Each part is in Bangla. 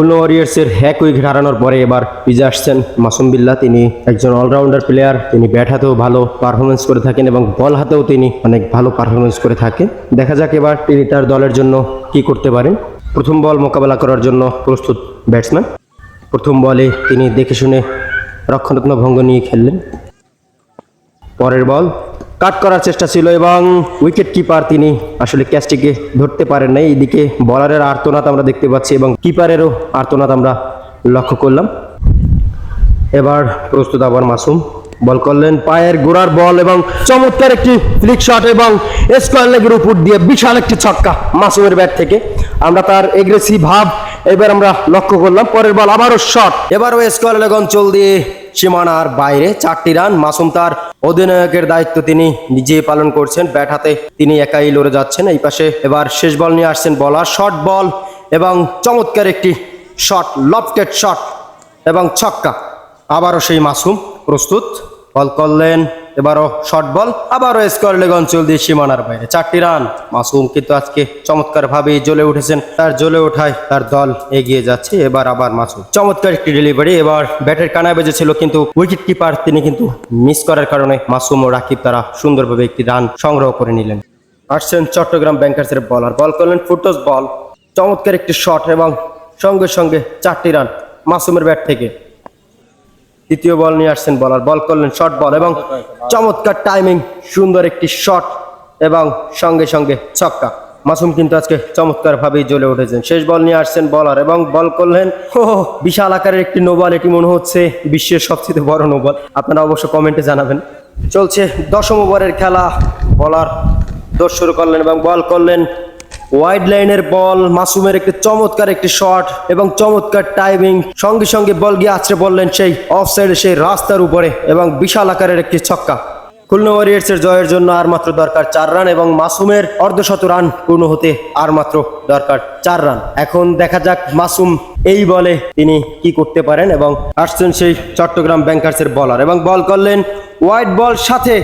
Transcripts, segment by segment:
খুলনা ওয়ারিয়ার্সের হ্যাক উইকেট হারানোর পরে এবার পিজে আসছেন মাসুম বিল্লাহ। তিনি একজন অলরাউন্ডার প্লেয়ার তিনি ব্যাট হাতেও ভালো পারফরমেন্স করে থাকেন এবং বল হাতেও তিনি অনেক ভালো পারফরমেন্স করে থাকেন দেখা যাক এবার তিনি তার দলের জন্য কি করতে পারেন। প্রথম বল মোকাবেলা করার জন্য প্রস্তুত ব্যাটসম্যান প্রথম বলে তিনি দেখে শুনে রক্ষণাত্মক ভঙ্গ নিয়ে খেললেন। পরের বল কাট করার চেষ্টা ছিল এবং উইকেট কিপার তিনি আসলে ক্যাচটিকে ধরতে পারেন নাই। এদিকে বলারের আর্তনাদ আমরা দেখতে পাচ্ছি এবং কিপারেরও আর্তনাদ আমরা লক্ষ্য করলাম। এবার প্রস্তুত আবার মাসুম। বল করলেন পায়ের গোড়ার বল এবং চমৎকার একটি ফ্লিক শট এবং স্কোয়ার লেগের উপর দিয়ে বিশাল একটি ছক্কা মাসুমের ব্যাট থেকে। আমরা তার এগ্রেসিভ ভাব এবার আমরা লক্ষ্য করলাম। পরের বল আবারও শট এবারও স্কোয়ার লেগ অঞ্চল দিয়ে সীমানার বাইরে চারটি রান মাসুম তার অধিনায়কের দায়িত্ব তিনি নিজে পালন করছেন। ব্যাট হাতে তিনি একাই লড়ে যাচ্ছেন। এই পাশে এবার শেষ বল নিয়ে আসছেন বলার শর্ট বল এবং চমৎকার একটি শট, লফটেড শট এবং ছক্কা। আবারও সেই মাসুম প্রস্তুত। বল করলেন এবারও শর্ট বল আবারও স্কোয়ার লেগ অঞ্চল দিয়ে সীমানার বাইরে। চারটি রান। মাসুম কিন্তু আজকে চমৎকার ভাবে জ্বলে উঠেছেন। তার জ্বলে ওঠায় তার দল এগিয়ে যাচ্ছে। এবার আবার মাসুম। চমৎকার একটি ডেলিভারি এবার ব্যাটের কানায় বেজেছিল কিন্তু উইকেট কিপার তিনি কিন্তু মিস করার কারণে মাসুম ও রাকিব তারা সুন্দরভাবে একটি রান সংগ্রহ করে নিলেন। আসছেন চট্টগ্রাম ব্যাংকার্সের বলার বল করলেন ফুটস বল চমৎকার একটি শট এবং সঙ্গে সঙ্গে চারটি রান মাসুমের ব্যাট থেকে। তৃতীয় বল নিয়ে আসছেন বলার বল করলেন শর্ট বল এবং চমৎকার টাইমিং সুন্দর একটি শট এবং সঙ্গে সঙ্গে ছক্কা। মাসুম কিন্তু আজকে চমৎকার ভাবেই জ্বলে উঠেছেন। শেষ বল নিয়ে আসছেন বলার এবং বল করলেন ও বিশাল আকারের একটি নোবল এটি মনে হচ্ছে বিশ্বের সবচেয়ে বড় নোবল আপনারা অবশ্য কমেন্টে জানাবেন। চলছে দশম ওভারের খেলা। বলার দোষ শুরু করলেন এবং বল করলেন ওয়াইড লাইনের বল মাসুমের একটি চমৎকার একটি শট এবং চমৎকার টাইমিং সঙ্গে সঙ্গে বল গিয়ে আছড়ে বললেন সেই অফ সাইডে সেই রাস্তার উপরে এবং বিশাল আকারের একটি ছক্কা। খুলনা ওয়ারিয়ার্সের জয়ের জন্য আর মাত্র দরকার চার রান এবং মাসুমের অর্ধশত রান পূর্ণ হতে আর মাত্র দরকার চার রান। এখন দেখা যাক মাসুম এই বলে তিনি কি করতে পারেন এবং আসছেন সেই চট্টগ্রাম ব্যাংকার্সের বলার এবং বল করলেন হোয়াইট বল সাথে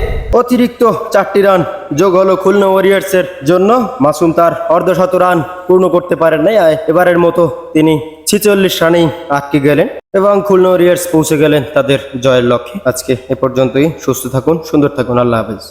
অতিরিক্ত চারটি রান। যোগ হলো খুলনা ওয়ারিয়ার্সের জন্য। মাসুম তার অর্ধশত রান পূর্ণ করতে পারেন নাই। এবারের মতো তিনি ছিচল্লিশ রানেই আটকে গেলেন এবং খুলনা ওয়ারিয়ার্স পৌঁছে গেলেন তাদের জয়ের লক্ষ্যে। আজকে এ পর্যন্তই। সুস্থ থাকুন, সুন্দর থাকুন। আল্লাহ হাফেজ।